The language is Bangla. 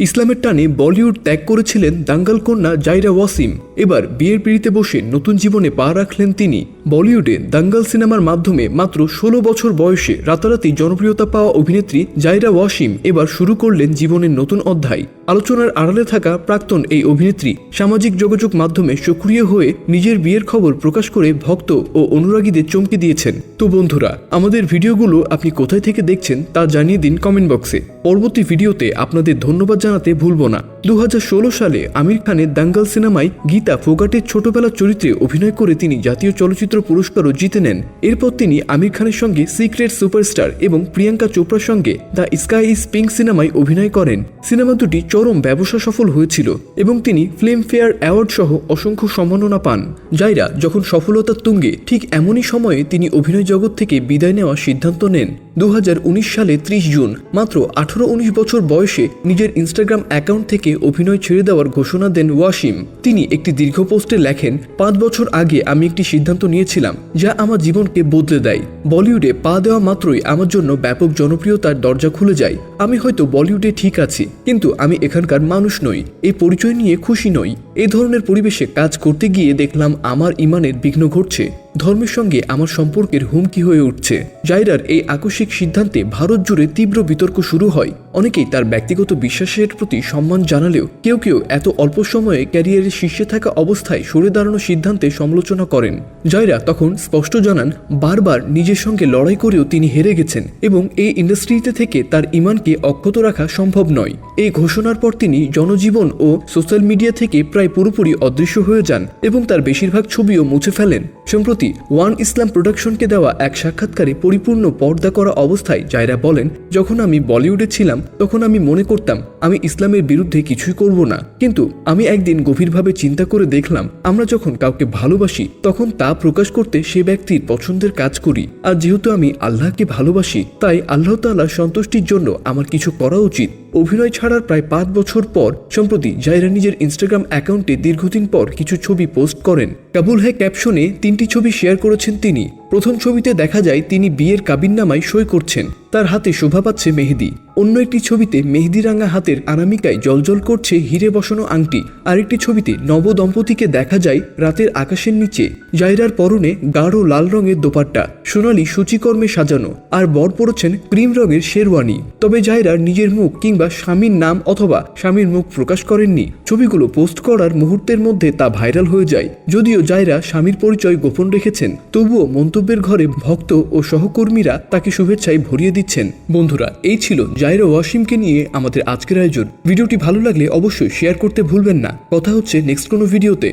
ইসলামের টানে বলিউড ত্যাগ করেছিলেন দাঙ্গাল কন্যা জাইরা ওয়াসিম। এবার বিয়ের পিড়িতে বসে নতুন জীবনে পা রাখলেন তিনি। বলিউডে দাঙ্গাল সিনেমার মাধ্যমে মাত্র ষোলো বছর বয়সে রাতারাতি জনপ্রিয়তা পাওয়া অভিনেত্রী জাইরা ওয়াসিম এবার শুরু করলেন জীবনের নতুন অধ্যায়। আলোচনার আড়ালে থাকা প্রাক্তন এই অভিনেত্রী সামাজিক যোগাযোগ মাধ্যমে সক্রিয় হয়ে নিজের বিয়ের খবর প্রকাশ করে ভক্ত ও অনুরাগীদের চমকে দিয়েছেন। তো বন্ধুরা, আমাদের ভিডিওগুলো আপনি কোথায় থেকে দেখছেন তা জানিয়ে দিন কমেন্ট বক্সে। পরবর্তী ভিডিওতে আপনাদের ধন্যবাদ জানাতে ভুলব না। দু হাজার ষোলো সালে আমির খানের দাঙ্গাল সিনেমায় গীতা ফোগাটের ছোটবেলার চরিত্রে অভিনয় করে তিনি জাতীয় চলচ্চিত্র পুরস্কারও জিতে নেন। এরপর তিনি আমির খানের সঙ্গে সিক্রেট সুপারস্টার এবং প্রিয়াঙ্কা চোপড়ার সঙ্গে দ্য স্কাই ইজ পিঙ্ক সিনেমায় অভিনয় করেন। সিনেমা দুটি চরম ব্যবসা সফল হয়েছিল এবং তিনি ফিল্মফেয়ার অ্যাওয়ার্ড সহ অসংখ্য সম্মাননা পান। জাইরা যখন সফলতার তুঙ্গে, ঠিক এমনই সময়ে তিনি অভিনয় জগৎ থেকে বিদায় নেওয়ার সিদ্ধান্ত নেন। দু হাজার উনিশ সালে ত্রিশ জুন, মাত্র আঠারো উনিশ বছর বয়সে নিজের ইনস্টাগ্রাম অ্যাকাউন্ট থেকে অভিনয় ছেড়ে দেওয়ার ঘোষণা দেন ওয়াসিম। তিনি একটি দীর্ঘ পোস্টে লেখেন, পাঁচ বছর আগে আমি একটি সিদ্ধান্ত নিয়েছিলাম যা আমার জীবনকে বদলে দেয়। বলিউডে পা দেওয়া মাত্রই আমার জন্য ব্যাপক জনপ্রিয়তার দরজা খুলে যায়। আমি হয়তো বলিউডে ঠিক আছি, কিন্তু আমি এখানকার মানুষ নই। এই পরিচয় নিয়ে খুশি নই। এই ধরনের পরিবেশে কাজ করতে গিয়ে দেখলাম আমার ইমানের বিঘ্ন ঘটছে। ধর্মের সঙ্গে আমার সম্পর্কের হুমকি হয়ে উঠছে। জাইরার এই আকস্মিক সিদ্ধান্তে ভারত জুড়ে তীব্র বিতর্ক শুরু হয়। অনেকেই তার ব্যক্তিগত বিশ্বাসের প্রতি সম্মান জানালেও কেউ কেউ এত অল্প সময়ে ক্যারিয়ারের শীর্ষে থাকা অবস্থায় সরে দাঁড়ানোর সিদ্ধান্তে সমালোচনা করেন। জাইরা তখন স্পষ্ট জানান, বারবার নিজের সঙ্গে লড়াই করেও তিনি হেরে গেছেন এবং এই ইন্ডাস্ট্রিতে থেকে তার ইমানকে অক্ষত রাখা সম্ভব নয়। এই ঘোষণার পর তিনি জনজীবন ও সোশ্যাল মিডিয়া থেকে প্রায় পুরোপুরি অদৃশ্য হয়ে যান এবং তার বেশিরভাগ ছবিও মুছে ফেলেন। সম্প্রতি ওয়ান ইসলাম প্রোডাকশনকে দেওয়া এক সাক্ষাৎকারে পরিপূর্ণ পর্দা করা অবস্থায় জায়রা বলেন, যখন আমি বলিউডে ছিলাম, তখন আমি মনে করতাম, আমি ইসলামের বিরুদ্ধে কিছুই করব না। কিন্তু আমি একদিন গভীরভাবে চিন্তা করে দেখলাম, আমরা যখন কাউকে ভালোবাসি, তখন তা প্রকাশ করতে সে ব্যক্তির পছন্দের কাজ করি। আর যেহেতু আমি আল্লাহকে ভালোবাসি, তাই আল্লাহ তাআলার সন্তুষ্টির জন্য আমার কিছু করা উচিত। অভিনয় ছাড়ার প্রায় পাঁচ বছর পর, সম্প্রতি জায়রা নিজের ইনস্টাগ্রাম অ্যাকাউন্টে দীর্ঘদিন পর কিছু ছবি পোস্ট করেন। কাবুল হ্যাঁ ক্যাপশনে তিনটি ছবি শেয়ার করেছেন তিনি। প্রথম ছবিতে দেখা যায় তিনি বিয়ের কাবিননামায় সই করছেন। তার হাতে শোভা পাচ্ছে মেহেদি। অন্য একটি ছবিতে মেহেদি রাঙা হাতের আনামিকায় জলজল করছে হিরে বসানো আংটি। আরেকটি ছবিতে নব দম্পতিকে দেখা যায় রাতের আকাশের নিচে। জায়রার পরনে গাঢ় লাল রঙের দোপাট্টা। সোনালি সূচিকর্মে সাজানো। আর বর পড়েছেন ক্রিম রঙের শেরওয়ানি। তবে জায়রার নিজের মুখ কিংবা স্বামীর নাম অথবা স্বামীর মুখ প্রকাশ করেননি। ছবিগুলো পোস্ট করার মুহূর্তের মধ্যে তা ভাইরাল হয়ে যায়। যদিও জায়রা স্বামীর পরিচয় গোপন রেখেছেন, তবুও মন্তব্যের ঘরে ভক্ত ও সহকর্মীরা তাকে শুভেচ্ছায় ভরিয়ে দিচ্ছেন। বন্ধুরা, এই ছিল জাইরো ওয়াসিমকে নিয়ে আমাদের আজকের আয়োজন। ভিডিওটি ভালো লাগলে অবশ্যই শেয়ার করতে ভুলবেন না। কথা হচ্ছে নেক্সট কোনো ভিডিওতে।